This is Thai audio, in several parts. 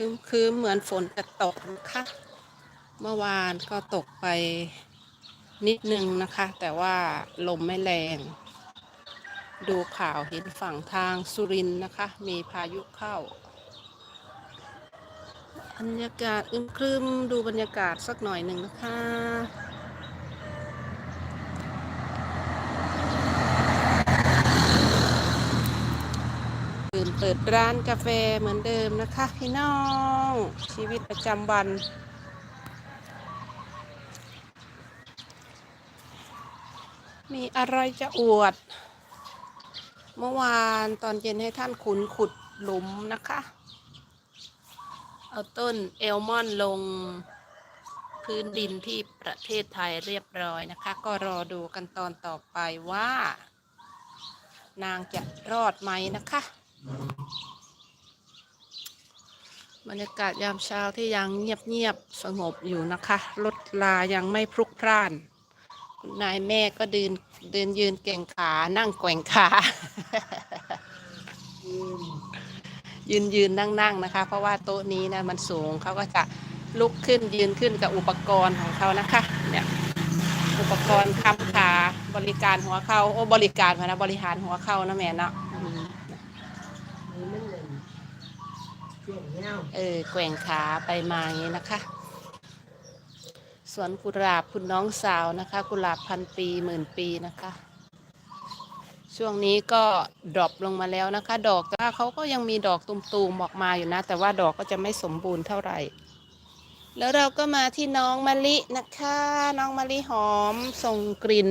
คือคือเหมือนฝนจะตกนะคะเมื่อวานก็ตกไปนิดนึงนะคะ แต่ว่าลมไม่แรง ดูข่าวเห็นฝั่งทางสุรินนะคะ มีพายุเข้าบรรยากาศอึมครึมดูบรรยากาศสักหน่อยหนึ่งนะคะ เปิดร้านกาแฟเหมือนเดิมนะคะ พี่น้องชีวิตประจำวัน มีอะไรจะอวด เมื่อวานตอนเย็นให้ท่านขุนขุดหลุมนะคะ เอาต้นเอลมอนลงพื้นดินที่ประเทศไทยเรียบร้อยนะคะ ก็รอดูกันตอนต่อไปว่า นางจะรอดไหมนะคะ บรรยากาศยามเช้าที่ยังเงียบๆสงบอยู่นะคะรถลายังไม่พลุกพล่านคุณนายแม่ก็เดินเดินยืนเก่งขานั่งแกว่งขา ยืนยืนนั่งนั่งนะคะ เพราะว่าโต๊ะนี้นะมันสูงเขาก็จะลุกขึ้นยืนขึ้นกับอุปกรณ์ของเขานะคะ เนี่ยอุปกรณ์ค้ำขาบริการหัวเข่าโอ้บริการพนะบริหารหัวเขานะแม่เนาะอืม นี่มันเลย เออแกว่งขาไปมาอย่างนี้นะคะ สวนกุหลาบคุณน้องสาวนะคะ กุหลาบพันปีหมื่นปีนะคะ ช่วงนี้ก็ดรอปลงมาแล้วนะคะ ดอกแต่เขาก็ยังมีดอกตุ่มๆออกมาอยู่นะ แต่ว่าดอกก็จะไม่สมบูรณ์เท่าไหร่ แล้วเราก็มาที่น้องมะลินะคะ น้องมะลิหอมส่งกลิ่น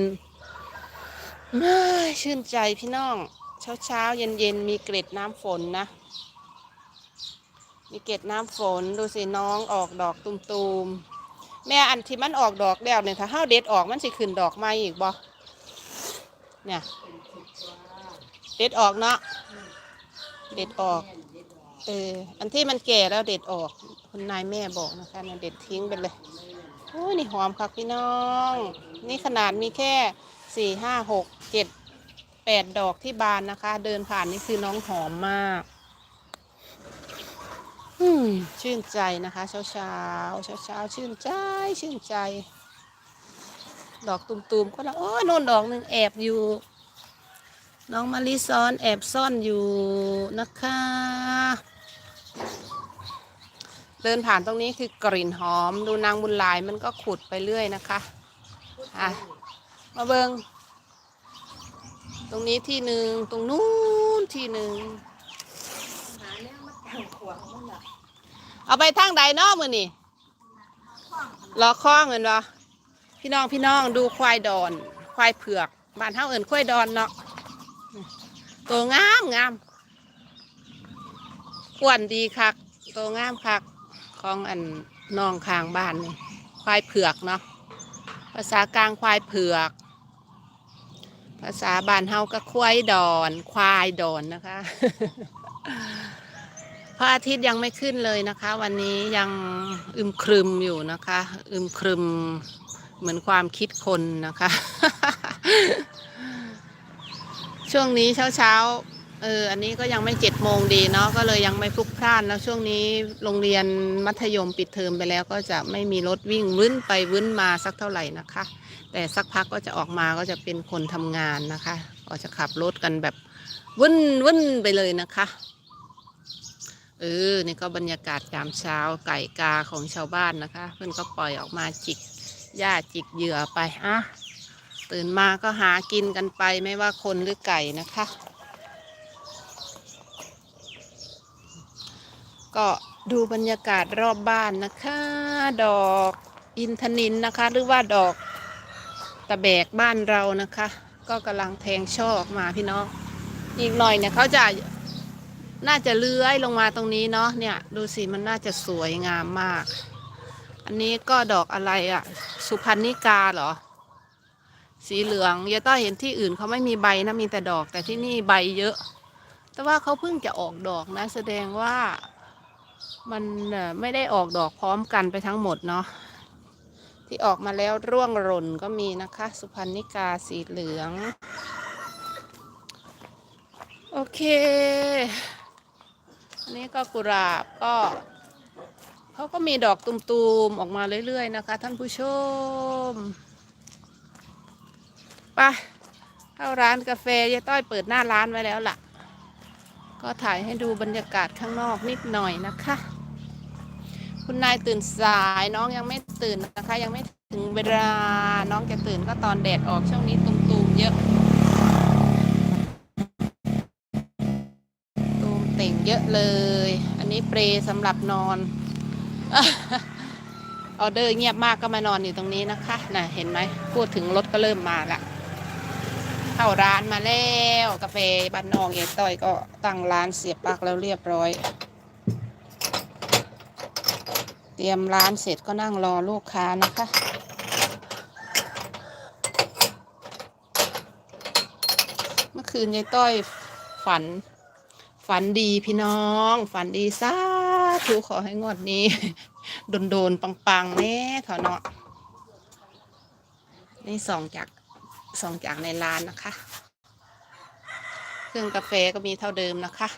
ชื่นใจพี่น้อง เช้าเช้าๆเย็นเย็นๆมีเกล็ดน้ำฝนนะ มีเกล็ดน้ำฝนดูสิน้องออกดอกตุมๆ แม่อันที่มันออกดอกแล้วเนี่ยถ้าเฮาเด็ดออกมันสิขึ้นดอกใหม่อีกบ่เนี่ยเด็ดออกเนาะเด็ดออกเอออันที่มันแก่แล้วเด็ดออกคุณนายแม่บอกนะคะเนี่ยเด็ดทิ้งไปเลยโอ้นี่หอมครับพี่น้อง นี่ขนาดมีแค่สี่ห้าหกเจ็ดแปดดอกที่บานนะคะ เดินผ่านนี่คือน้องหอมมาก ชื่นใจนะคะเช้าเช้าเช้าเช้าชื่นใจชื่นใจ ดอกตุ่มๆก็แล้วโอ้ยโน่นดอกหนึ่งแอบอยู่ น้องมะลิซ้อนแอบซ่อนอยู่นะคะ เดินผ่านตรงนี้คือกลิ่นหอม ดูนางบุญหลายมันก็ขุดไปเรื่อยนะคะอะมาเบิงตรงนี้ที่หนึ่งตรงนู้นที่หนึ่ง หาเนี่ยมาตั้งขวางมันละ เอาไปทางใดเนาะมือนี่รอคล้องเงินวะพี่น้องพี่น้องดูควายดอน ควายเผือกบ้านเฮาเอิ้นควายดอนเนาะตัวงามงามอ้วนดีคักตัวงามคักของอันน้องข้างบ้านนี่ควายเผือกเนาะภาษากลางควายเผือก ภาษาบ้านเฮาก็ควายดอน ควายดอนนะคะ พระอาทิตย์ยังไม่ขึ้นเลยนะคะ วันนี้ยังอึมครึมอยู่นะคะ อึมครึมเหมือนความคิดคนนะคะ ช่วงนี้เช้าเช้าเอออันนี้ก็ยังไม่เจ็ดโมงดีเนาะก็เลยยังไม่พลุกพล่านแล้วช่วงนี้โรงเรียนมัธยมปิดเทอมไปแล้ว ก็จะไม่มีรถวิ่งวื้นไปวื้นมาสักเท่าไหร่นะคะ แต่สักพักก็จะออกมาก็จะเป็นคนทำงานนะคะ ก็จะขับรถกันแบบวื้นวื้นไปเลยนะคะ เออนี่ก็บรรยากาศยามเช้าไก่กาของชาวบ้านนะคะ เพื่อนก็ปล่อยออกมาจิกหญ้าจิกเหยื่อไปอะตื่นมาก็หากินกันไปไม่ว่าคนหรือไก่นะคะ ก็ดูบรรยากาศรอบบ้านนะคะ ดอกอินทนินนะคะ หรือว่าดอกตะแบกบ้านเรานะคะ ก็กำลังแทงช่อออกมาพี่น้อง อีกหน่อยเนี่ยเขาจะ น่าจะเลื้อยลงมาตรงนี้เนาะเนี่ย ดูสิมันน่าจะสวยงามมาก อันนี้ก็ดอกอะไรอะสุพรรณิกาเหรอ สีเหลืองยายต้อยเห็นที่อื่นเขาไม่มีใบนะมีแต่ดอก แต่ที่นี่ใบเยอะ แต่ว่าเขาเพิ่งจะออกดอกนะ แสดงว่ามันไม่ได้ออกดอกพร้อมกันไปทั้งหมดเนาะที่ออกมาแล้วร่วงหล่นก็มีนะคะ สุพรรณิกาสีเหลือง โอเค อันนี้ก็กุหลาบก็เขาก็มีดอกตุมๆออกมาเรื่อยๆนะคะ ท่านผู้ชมไปเข้าร้านกาแฟยายต้อยเปิดหน้าร้านไว้แล้วล่ะ ก็ถ่ายให้ดูบรรยากาศข้างนอกนิดหน่อยนะคะ คุณนายตื่นสายน้องยังไม่ตื่นนะคะ ยังไม่ถึงเวลาน้องจะตื่นก็ตอนแดดออกช่วงนี้ตุมๆเยอะ เยอะเลย อันนี้เปรสำหรับนอนออเดอร์เงียบมากก็มานอนอยู่ตรงนี้นะคะน่ะเห็นไหมพูดถึงรถก็เริ่มมาละเข้าร้านมาแล้วกาแฟบ้านนองเอต้อยก็ตั้งร้านเสียบปลักแล้วเรียบร้อย เตรียมร้านเสร็จก็นั่งรอลูกค้านะคะเมื่อคืนยายต้อยฝัน ฝันดีพี่น้อง ฝันดีสาธุขอให้งวดนี้ โดนโดนๆปังๆแน่ถอเนาะนี่ส่องจากส่องจากในร้านนะคะ เครื่องกาแฟก็มีเท่าเดิมนะคะ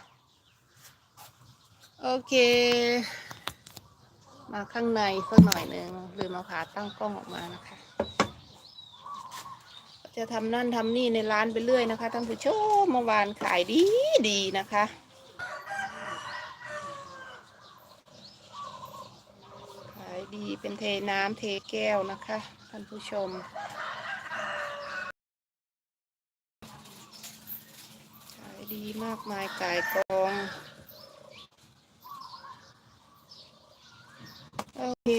โอเค มาข้างในสักหน่อยหนึ่งลืมเอาขาตั้งกล้องออกมานะคะ จะทำนั่นทำนี่ในร้านไปเรื่อยนะคะท่านผู้ชมเมื่อวานขายดีดีนะคะขายดีเป็นเทน้ำเทแก้วนะคะท่านผู้ชมขายดีมากมายกายกอง โอเค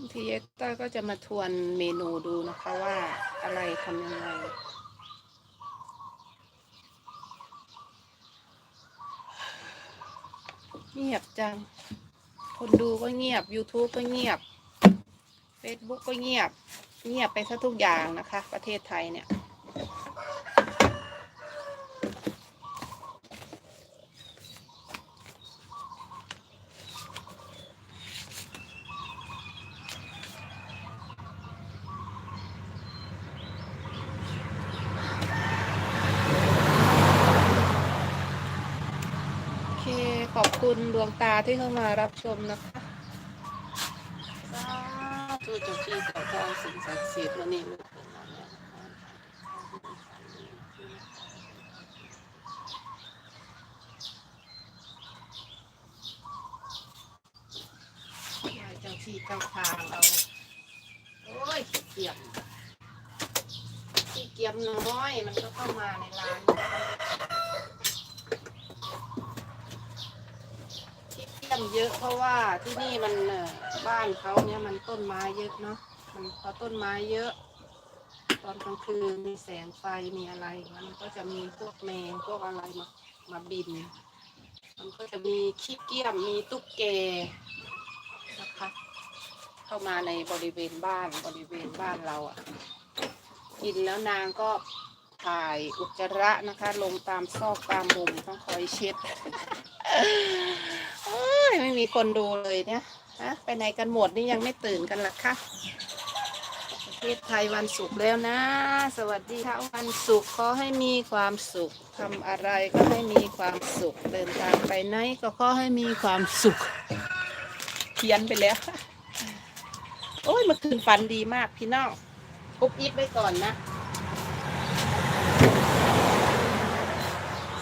บาง ทีเอสต้อยก็จะมาทวนเมนูดูนะคะว่าอะไรทำยังไงเงียบจัง คนดูก็เงียบ YouTube ก็เงียบ Facebook ก็เงียบ เงียบไปซะทุกอย่างนะคะ ประเทศไทยเนี่ย โอเค ขอบ คุณดวงตาที่เข้ามารับชมนะคะสาธุเจ้าที่เจ้าทางสิ่งศักดิ์สิทธิ์วันนี้ลูกเป็นมาแล้วไหว้เจ้าที่เจ้าทางเอาโอ้ยเกียจขี้เกียจน้อย มันก็เข้ามาในร้าน ที่ เที่ยมเยอะเพราะว่าที่นี่มันบ้านเขาเนี่ยมันต้นไม้เยอะเนาะมันพอต้นไม้เยอะ ตอนกลางคืนมีแสงไฟมีอะไรมันก็จะมีพวกแมงพวกอะไรมามาบิน มันก็จะมีขี้เกียจมีตุ๊กแกนะคะเข้ามาในบริเวณบ้านบริเวณบ้านเราอะ่ะกินแล้วนางก็ถ่ายอุจจาระนะคะ ลงตามซอกตามมุมต้องคอยเช็ด ยไม่มีคนดูเลยเนี่ยฮะไปไหนกันหมดนี่ยังไม่ตื่นกันล่ะคะประเทศไทยวันศุกร์แล้วนะ สวัสดีค่ะวันศุกร์ขอให้มีความสุขทำอะไรก็ให้มีความสุข เดินทางไปไหนก็ขอให้มีความสุขเขียนไปแล้วโอ้ยเมื่อคืนฝันดีมากพี่น้องปุ๊บอิบไว้ก่อนนะ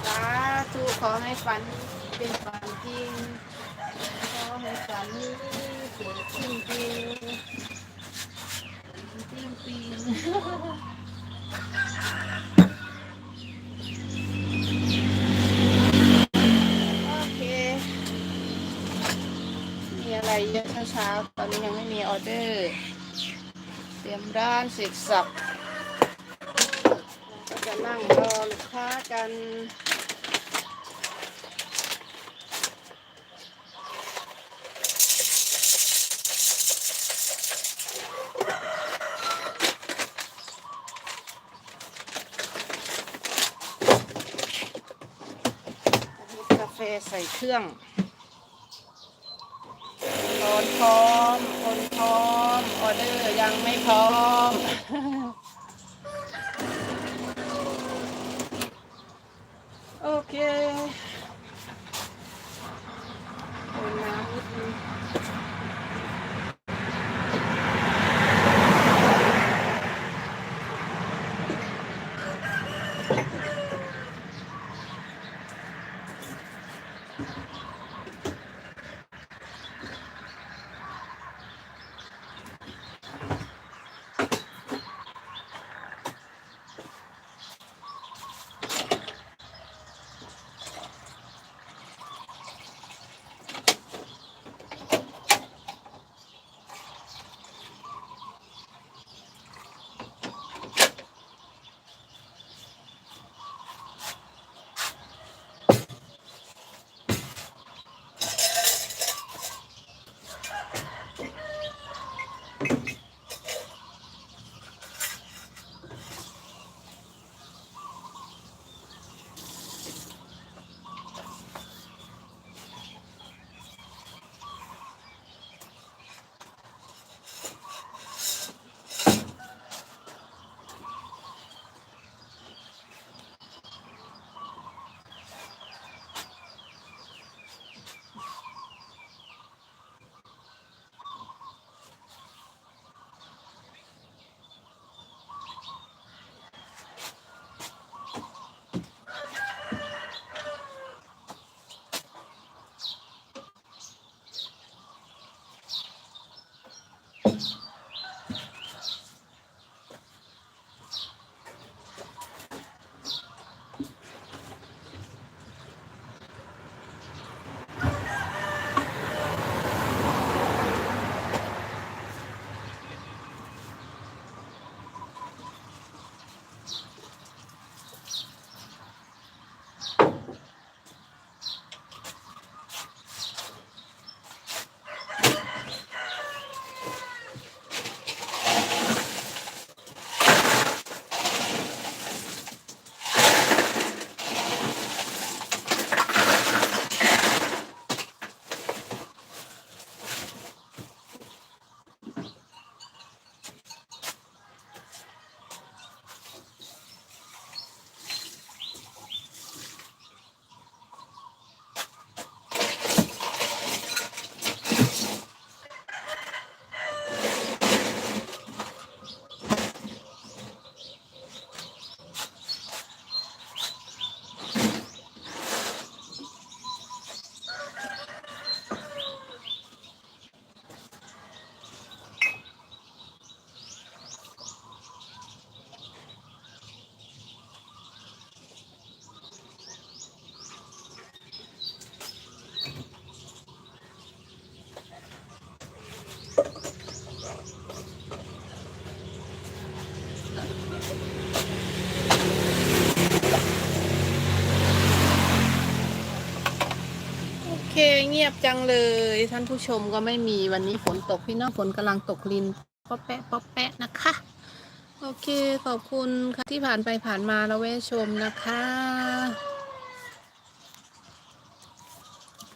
สาธุขอให้ฝันเป็นฝันจริง ให้ฝันนี้เกิดจริงจริงจริงจริงโอเค มีอะไรเยอะเช้าตอนนี้ยังไม่มีออเดอร์ เตรียมร้านเสร็จสับก็จะนั่งรอลูกค้ากัน ใส่เครื่องคนพร้อมคนพร้อม ออเดอร์ยังไม่พร้อม เงียบจังเลย ท่านผู้ชมก็ไม่มีวันนี้ฝนตกพี่น้องฝนกำลังตกลินป๊อปแปะป๊อปแปะนะคะ โอเคขอบคุณค่ะที่ผ่านไปผ่านมาแล้วแวะชมนะคะ